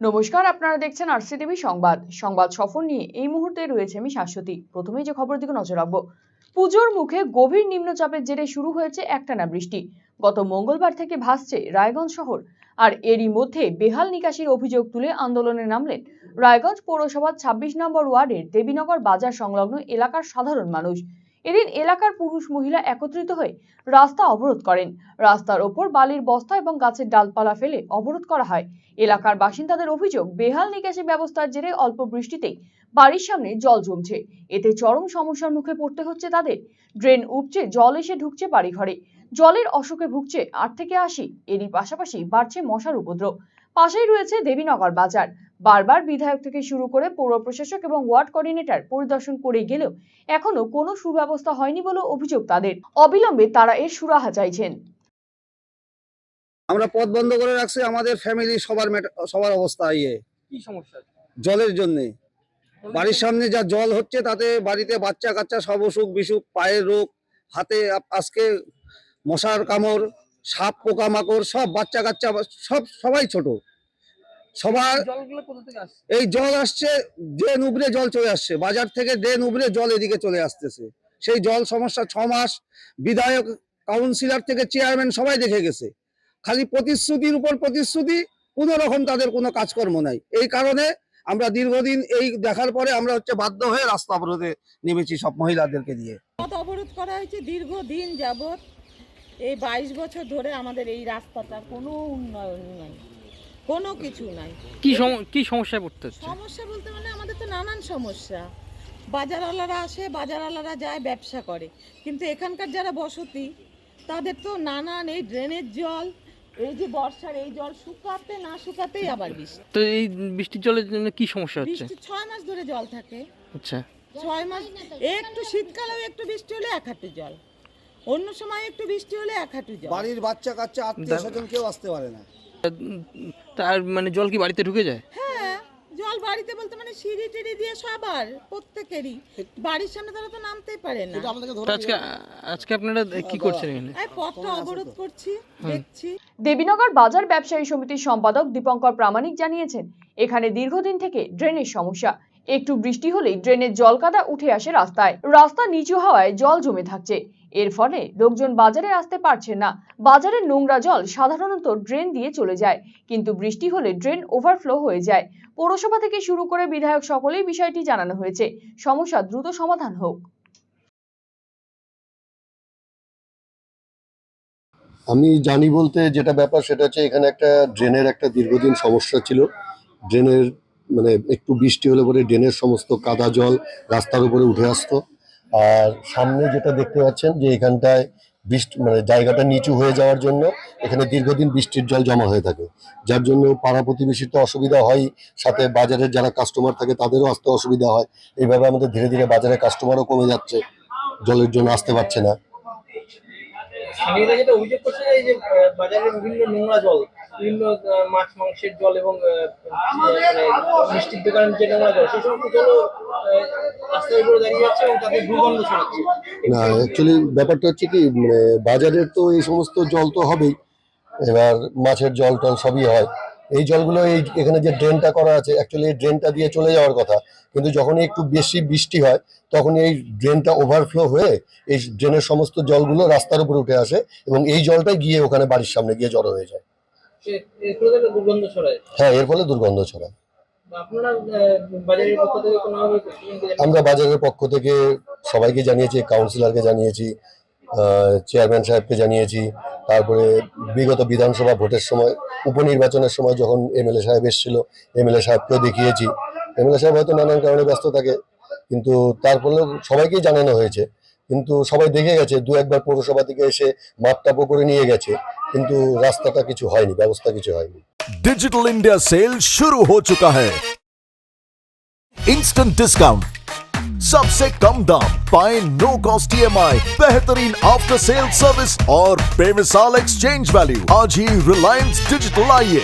নমস্কার, আপনারা দেখছেন আরসিটিভি সংবাদ। সংবাদ সফর নিয়ে এই মুহূর্তে রয়েছে আমি শাশ্বতী। প্রথমেই যে খবর দিকে নজর রাখব। পুজোর মুখে গভীর নিম্নচাপের জেরে শুরু হয়েছে একটানা বৃষ্টি। গত মঙ্গলবার থেকে ভাসছে রায়গঞ্জ শহর। আর এরই মধ্যে বেহাল নিকাশির অভিযোগ তুলে আন্দোলনে নামলেন রায়গঞ্জ পৌরসভার ছাব্বিশ নম্বর ওয়ার্ডের দেবীনগর বাজার সংলগ্ন এলাকার সাধারণ মানুষ। এদিন এলাকার পুরুষ মহিলা একত্রিত হয়ে রাস্তা অবরোধ করেন। রাস্তার ওপর বালির বস্তা এবং গাছের ডালপালা ফেলে অবরোধ করা হয়। এলাকার বাসিন্দাদের অভিযোগ, বেহাল নিকাশি ব্যবস্থার জেরে অল্প বৃষ্টিতেই বাড়ির সামনে জল জমছে। এতে চরম সমস্যার মুখে পড়তে হচ্ছে তাদের। ড্রেন উপচে জল এসে ঢুকছে বাড়িঘরে। জলের অসুখে ভুগছে আট থেকে আশি। এরই পাশাপাশি বাড়ছে মশার উপদ্রব। পাশেই রয়েছে দেবীনগর বাজার। বারবার বিধায়ক থেকে শুরু করে পৌর প্রশাসক এবং ওয়ার্ড কোঅর্ডিনেটর পরিদর্শন করে গেলেও এখনও কোনো সুব্যবস্থা হয়নি বলে অভিযোগ তাদের। অবিলম্বে তারা এর সুরাহা চাইছেন। আমরা পথ বন্ধ করে রাখছি আমাদের ফ্যামিলি সবার মেটা- সবার অবস্থা ইয়ে। কি সমস্যা? জলের জন্য। বাড়ির সামনে যা জল হচ্ছে তাতে বাড়িতে বাচ্চা কাচ্চা সব অসুখ বিসুখ পায়ের রোগ হাতে আজকে মশার কামড় সাপ পোকামাকড় সব বাচ্চা কাচ্চা সব সবাই ছোট। সবার এই জল আসছে ড্রেন উবরে জল চলে আসছে। বাজার থেকে ড্রেন উবরে জল এদিকে চলে আসতেছে। সেই জল সমস্যা ছ মাস বিধায়ক কাউন্সিলর থেকে চেয়ারম্যান সবাই দেখে গেছে। খালি প্রতিশ্রুতির উপর প্রতিশ্রুতি কোনো রকম তাদের কোনো কাজকর্ম নাই। এই কারণে আমরা দীর্ঘদিন এই দেখার পরে আমরা হচ্ছে বাধ্য হয়ে রাস্তা অবরোধে নেমেছি সব মহিলাদেরকে দিয়ে অবরোধ করা হয়েছে দীর্ঘদিন যাবৎ। এই বাইশ বছর ধরে আমাদের এই রাস্তাটা কোনো উন্নয়ন নাই কোনো কিছু নাই। কি কি সমস্যায় পড়তে সমস্যা বলতে মানে আমাদের তো নানান সমস্যা। বাজারওয়ালারা আসে বাজারওয়ালারা যায় ব্যবসা করে। কিন্তু এখানকার যারা বসতি তাদের তো নানান এই ড্রেনের জল এই যে বর্ষার এই জল শুকাতে না শুকাতেই আবার বৃষ্টি। তো এই বৃষ্টির জলের জন্য কি সমস্যা হচ্ছে? ছয় মাস ধরে জল থাকে। আচ্ছা। ছয় মাস একটু শীতকালেও একটু বৃষ্টি হলে এক হাতে জল। অন্য সময় একটু বৃষ্টি হলে এক হাঁটু জল। বাড়ির বাচ্চা কাচ্চা আত্মীয় স্বজন কেউ আসতে পারে না। তার মানে জল কি বাড়িতে ঢুকে যায়? হ্যাঁ জল বাড়িতে বলতে মানে সিঁড়ি টিড়ি দিয়ে সবার প্রত্যেকেরই। বাড়ির সামনে তারা তো নামতেই পারে না। আজকে আজকে আপনারা কি করছেন এখানে? পথটা অবরোধ করছি দেখছি। দেবীনগর বাজার ব্যবসায়ী সমিতির সম্পাদক দীপঙ্কর প্রামাণিক জানিয়েছেন এখানে দীর্ঘদিন থেকে ড্রেনের সমস্যা। একটু বৃষ্টি হলেই ড্রেনের জল কাদা উঠে আসে রাস্তায়। রাস্তা নিচু হওয়ায় জল জমে থাকছে। এর ফলে লোকজন বাজারে আসতে পারছে না। বাজারের নোংরা জল সাধারণত ড্রেন দিয়ে চলে যায়, কিন্তু বৃষ্টি হলে ড্রেন ওভারফ্লো হয়ে যায়। পৌরসভা থেকে শুরু করে বিধায়ক সকলেই বিষয়টি জানানো হয়েছে। সমস্যা দ্রুত সমাধান হোক। আমি জানি বলতে যেটা ব্যাপার, সেটা হচ্ছে এখানে একটা ড্রেনের একটা দীর্ঘদিন সমস্যা ছিল। ড্রেনের মানে একটু বৃষ্টি হলে পরে ড্রেনের সমস্ত কাদা জল রাস্তার উপরে উঠে আসতো। আর সামনে যেটা দেখতে পাচ্ছেন যে এখানটায় বৃষ্টি মানে জায়গাটা নিচু হয়ে যাওয়ার জন্য এখানে দীর্ঘদিন বৃষ্টির জল জমা হয়ে থাকে। যার জন্য পাড়া প্রতিবেশীর তো অসুবিধা হয়, সাথে বাজারের যারা কাস্টমার থাকে তাদেরও আসতে অসুবিধা হয়। এইভাবে আমাদের ধীরে ধীরে বাজারে কাস্টমারও কমে যাচ্ছে, জলের জন্য আসতে পারছে না। বিভিন্ন মাছ মাংসের জল এবং মানে মিষ্টির দোকানের যে নোংরা জল সেই সমস্ত জলও আহ, রাস্তার উপরে দাঁড়িয়ে যাচ্ছে এবং তাদের দুর্গন্ধ ছড়াচ্ছে। না অ্যাকচুয়ালি ব্যাপারটা হচ্ছে কি মানে বাজারের তো এই সমস্ত জল তো হবেই। এবার মাছের জল টল সবই হয়। এই জলগুলো এই এখানে যে ড্রেনটা করা আছে অ্যাকচুয়ালি এই ড্রেনটা দিয়ে চলে যাওয়ার কথা। কিন্তু যখনই একটু বেশি বৃষ্টি হয় তখন এই ড্রেনটা ওভারফ্লো হয়ে এই ড্রেনের সমস্ত জলগুলো রাস্তার উপরে উঠে আসে এবং এই জলটাই গিয়ে ওখানে বাড়ির সামনে গিয়ে জড়ো হয়ে যায়। হ্যাঁ এর ফলে দুর্গন্ধ ছড়ায়। আমরা বাজারের পক্ষ থেকে সবাইকে জানিয়েছি কাউন্সিলরকে জানিয়েছি চেয়ারম্যান সাহেবকে জানিয়েছি তারপরে বিগত বিধানসভা ভোটের সময় উপনির্বাচনের সময় যখন এমএলএ সাহেব এসেছিল এমএলএ সাহেবকেও দেখিয়েছি। এমএলএ সাহেব হয়তো নানান কারণে ব্যস্ত থাকে কিন্তু তারপরে সবাইকেই জানানো হয়েছে। কিন্তু সবাই দেখে গেছে দু একবার পৌরসভা থেকে এসে মাপটাপও করে নিয়ে গেছে। কিন্তু রাস্তাটা কিছু হয়নি ব্যবস্থা কিছু হয়নি डिजिटल इंडिया सेल शुरू हो चुका है इंस्टेंट डिस्काउंट सबसे कम दाम पाए नो कॉस्ट ईएमआई बेहतरीन आफ्टर सेल सर्विस और बेमिसाल एक्सचेंज वैल्यू आज ही रिलायंस डिजिटल आइए